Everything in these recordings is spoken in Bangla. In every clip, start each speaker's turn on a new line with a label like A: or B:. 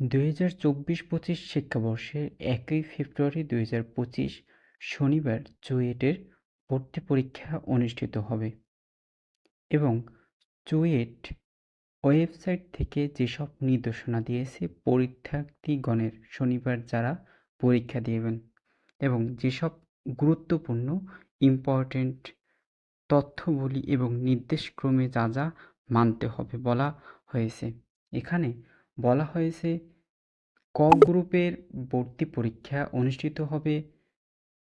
A: দুই হাজার চব্বিশ পঁচিশ শিক্ষাবর্ষের একই ফেব্রুয়ারি দুই হাজার পঁচিশ শনিবার চুয়েটের ভর্তি পরীক্ষা অনুষ্ঠিত হবে এবং চুয়েট ওয়েবসাইট থেকে যেসব নির্দেশনা দিয়েছে পরীক্ষার্থীগণের শনিবার যারা পরীক্ষা দিবেন এবং যেসব গুরুত্বপূর্ণ ইম্পর্ট্যান্ট তথ্যবলী এবং নির্দেশক্রমে যা যা মানতে হবে বলা হয়েছে। এখানে বলা হয়েছে, ক গ্রুপের ভর্তি পরীক্ষা অনুষ্ঠিত হবে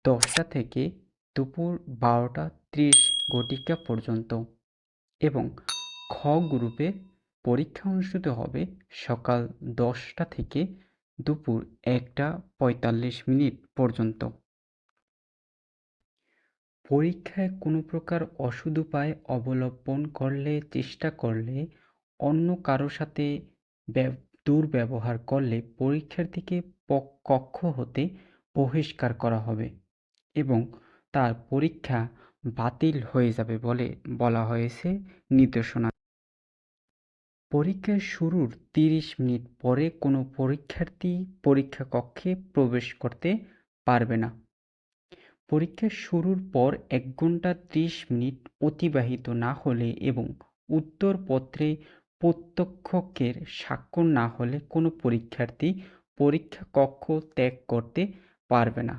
A: দশটা থেকে দুপুর বারোটা ত্রিশ ঘটিকা পর্যন্ত এবং খ গ্রুপে পরীক্ষা অনুষ্ঠিত হবে সকাল দশটা থেকে দুপুর একটা পঁয়তাল্লিশ মিনিট পর্যন্ত। পরীক্ষায় কোনো প্রকার অসুদ উপায় অবলম্বন করলে, চেষ্টা করলে অন্য কারও সাথে দুর্ব্যবহার করলে পরীক্ষার্থীকে কক্ষ হতে বহিষ্কার করা হবে এবং তার পরীক্ষা বাতিল হয়ে যাবে বলে বলা হয়েছে নির্দেশনা। পরীক্ষা শুরুর তিরিশ মিনিট পরে কোনো পরীক্ষার্থী পরীক্ষা কক্ষে প্রবেশ করতে পারবে না। পরীক্ষা শুরুর পর এক ঘণ্টা ত্রিশ মিনিট অতিবাহিত না হলে এবং উত্তরপত্রে প্রত্যক্ষকের স্বাক্ষর না হলে কোনো পরীক্ষার্থী পরীক্ষা কক্ষ ত্যাগ করতে পারবে না।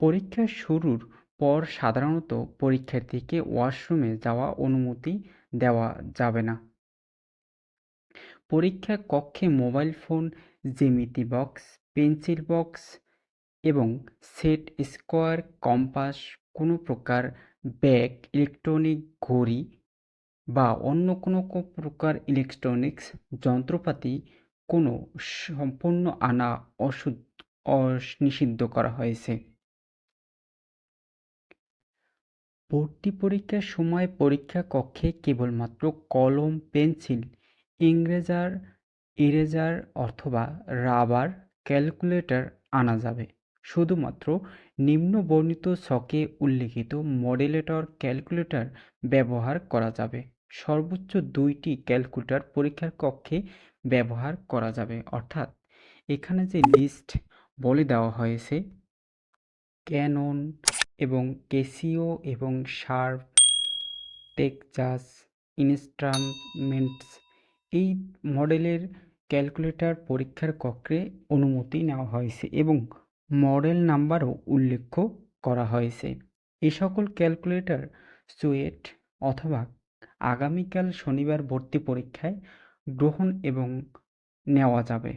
A: পরীক্ষা শুরুর পর সাধারণত পরীক্ষার্থীকে ওয়াশরুমে যাওয়া অনুমতি দেওয়া যাবে না। পরীক্ষা কক্ষে মোবাইল ফোন, জ্যামিতি বক্স, পেন্সিল বক্স এবং সেট স্কোয়ার, কম্পাস, কোনো প্রকার ব্যাগ, ইলেকট্রনিক ঘড়ি বা অন্য কোনো প্রকার ইলেকট্রনিক্স যন্ত্রপাতি কোনো সম্পূর্ণ আনা অসুদ নিষিদ্ধ করা হয়েছে। ভর্তি পরীক্ষার সময় পরীক্ষা কক্ষে কেবলমাত্র কলম, পেন্সিল, ইংরেজার, ইরেজার অথবা রাবার ক্যালকুলেটর আনা যাবে। শুধুমাত্র নিম্ন বর্ণিত ছকে উল্লিখিত মডেলেটর ক্যালকুলেটর ব্যবহার করা যাবে। সর্বোচ্চ দুইটি ক্যালকুলেটর পরীক্ষার কক্ষে ব্যবহার করা যাবে। অর্থাৎ এখানে যে লিস্ট বলে দেওয়া হয়েছে, ক্যানন এবং কেসিও এবং শার্প টেকচাস ইনস্ট্রামেন্টস, এই মডেলের ক্যালকুলেটর পরীক্ষার কক্ষে অনুমতি নেওয়া হয়েছে এবং মডেল নাম্বারও উল্লেখ করা হয়েছে। এ সকল ক্যালকুলেটর, সুয়েট অথবা আগামীকাল শনিবার ভর্তি পরীক্ষায় গ্রহণ এবং নেওয়া যাবে।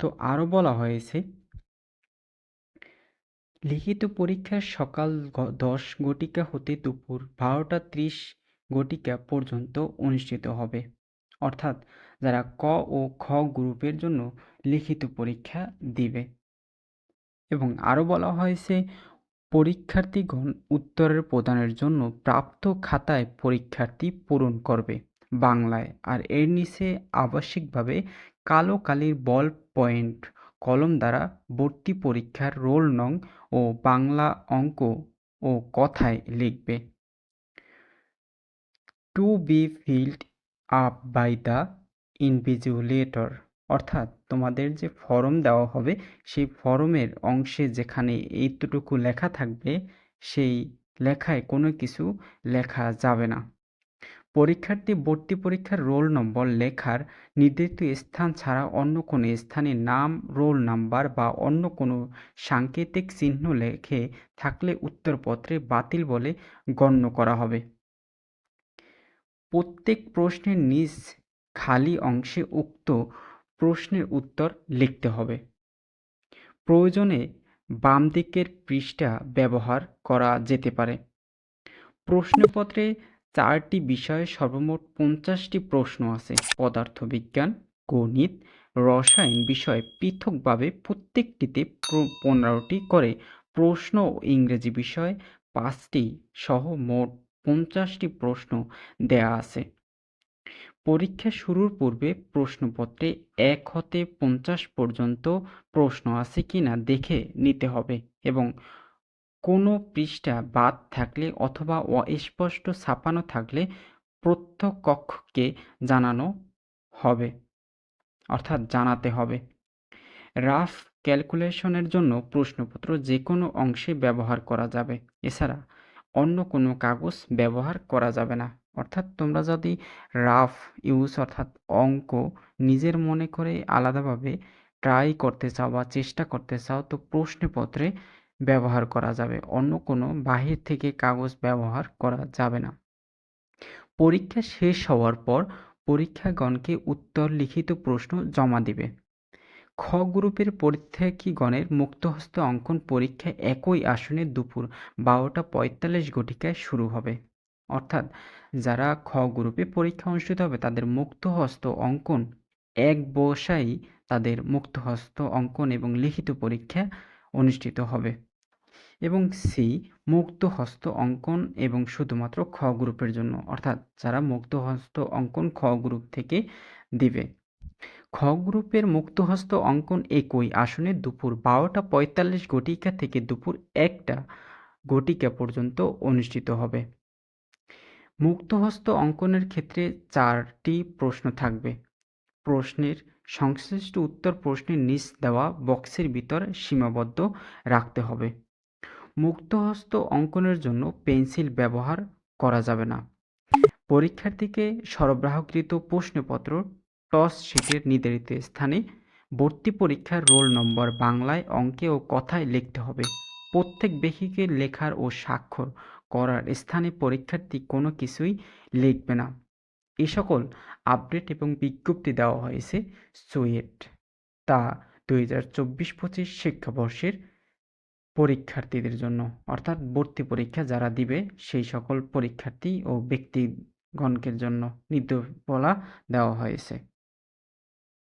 A: তো আরও বলা হয়েছে, লিখিত পরীক্ষা সকাল দশ ঘটিকা হতে দুপুর বারোটা ত্রিশ ঘটিকা পর্যন্ত অনুষ্ঠিত হবে। অর্থাৎ যারা ক ও খ গ্রুপের জন্য লিখিত পরীক্ষা দিবে। এবং আরও বলা হয়েছে, পরীক্ষার্থীগণ উত্তরের প্রদানের জন্য প্রাপ্ত খাতায় পরীক্ষার্থী পূরণ করবে। বাংলায় আর এর নিচে আবশ্যিকভাবে কালো কালির বল পয়েন্ট কলম দ্বারা ভর্তি পরীক্ষার রোল নং ও বাংলা অঙ্ক ও কথায় লিখবে। To be filled up by the invigilator অর্থাৎ তোমাদের যে ফর্ম দেওয়া হবে, সেই ফর্মের অংশে যেখানে এইটুকু লেখা থাকবে, সেই লেখায় কোনো কিছু লেখা যাবে না। পরীক্ষার্থী ভর্তি পরীক্ষার রোল নম্বর লেখার নির্ধারিত স্থান ছাড়া অন্য কোনো স্থানে নাম, রোল নাম্বার বা অন্য কোনো সাংকেতিক চিহ্ন লেখে থাকলে উত্তরপত্রে বাতিল বলে গণ্য করা হবে। প্রত্যেক প্রশ্নের নিজ খালি অংশে উক্ত প্রশ্নের উত্তর লিখতে হবে। প্রয়োজনে বাম দিকের পৃষ্ঠা ব্যবহার করা যেতে পারে। প্রশ্নপত্রে চারটি বিষয়ে সর্বমোট পঞ্চাশটি প্রশ্ন আছে। পদার্থবিজ্ঞান, গণিত, রসায়ন বিষয়ে পৃথকভাবে প্রত্যেকটিতে পনেরোটি করে প্রশ্ন ও ইংরেজি বিষয় পাঁচটি সহ মোট পঞ্চাশটি প্রশ্ন দেয়া আছে। পরীক্ষা শুরুর পূর্বে প্রশ্নপত্রে এক হতে পঞ্চাশ পর্যন্ত প্রশ্ন আছে কি না দেখে নিতে হবে এবং কোনো পৃষ্ঠা বাদ থাকলে অথবা অস্পষ্ট ছাপানো থাকলে প্রত্যকক্ষকে জানানো হবে, অর্থাৎ জানাতে হবে। রাফ ক্যালকুলেশনের জন্য প্রশ্নপত্র যে কোনো অংশে ব্যবহার করা যাবে, এছাড়া অন্য কোনো কাগজ ব্যবহার করা যাবে না। অর্থাৎ তোমরা যদি রাফ ইউজ অর্থাৎ অঙ্ক নিজের মনে করে আলাদাভাবে ট্রাই করতে চাও বা চেষ্টা করতে চাও, তো প্রশ্নপত্রে ব্যবহার করা যাবে। অন্য কোনো বাহির থেকে কাগজ ব্যবহার করা যাবে না। পরীক্ষা শেষ হওয়ার পর পরীক্ষাগণকে উত্তর লিখিত প্রশ্ন জমা দিবে। খ গ্রুপের পরীক্ষার্থীগণের মুক্তহস্ত অঙ্কন পরীক্ষা একই আসনে দুপুর বারোটা পঁয়তাল্লিশ ঘটিকায় শুরু হবে। অর্থাৎ যারা খ গ্রুপে পরীক্ষা অনুষ্ঠিত হবে, তাদের মুক্তহস্ত অঙ্কন এক বসাই তাদের মুক্তহস্ত অঙ্কন এবং লিখিত পরীক্ষা অনুষ্ঠিত হবে। এবং সি মুক্ত হস্ত অঙ্কন এবং শুধুমাত্র খ গ্রুপের জন্য, অর্থাৎ যারা মুক্ত হস্ত অঙ্কন খ গ্রুপ থেকে দিবে। খ গ্রুপের মুক্তহস্ত অঙ্কন একই আসনে দুপুর বারোটা পঁয়তাল্লিশ ঘটিকা থেকে দুপুর একটা ঘটিকা পর্যন্ত অনুষ্ঠিত হবে। মুক্তহস্ত অঙ্কনের ক্ষেত্রে চারটি প্রশ্ন থাকবে। প্রশ্নের সংশ্লিষ্ট উত্তর প্রশ্নের নিচ দেওয়া বক্সের ভিতর সীমাবদ্ধ রাখতে হবে। মুক্তহস্ত অঙ্কনের জন্য পেন্সিল ব্যবহার করা যাবে না। পরীক্ষার্থীকে সরবরাহকৃত প্রশ্নপত্র টস শিটের নির্ধারিত স্থানে ভর্তি পরীক্ষার রোল নম্বর বাংলায় অঙ্কে ও কথায় লিখতে হবে। প্রত্যেক ব্যক্তিকে লেখার ও স্বাক্ষর করার স্থানে পরীক্ষার্থী কোনো কিছুই লিখবে না। এ সকল আপডেট এবং বিজ্ঞপ্তি দেওয়া হয়েছে সুয়েট তা দুই হাজার চব্বিশ পঁচিশ শিক্ষাবর্ষের পরীক্ষার্থীদের জন্য। অর্থাৎ ভর্তি পরীক্ষা যারা দিবে, সেই সকল পরীক্ষার্থী ও ব্যক্তিগণকের জন্য নির্দেশনা দেওয়া হয়েছে।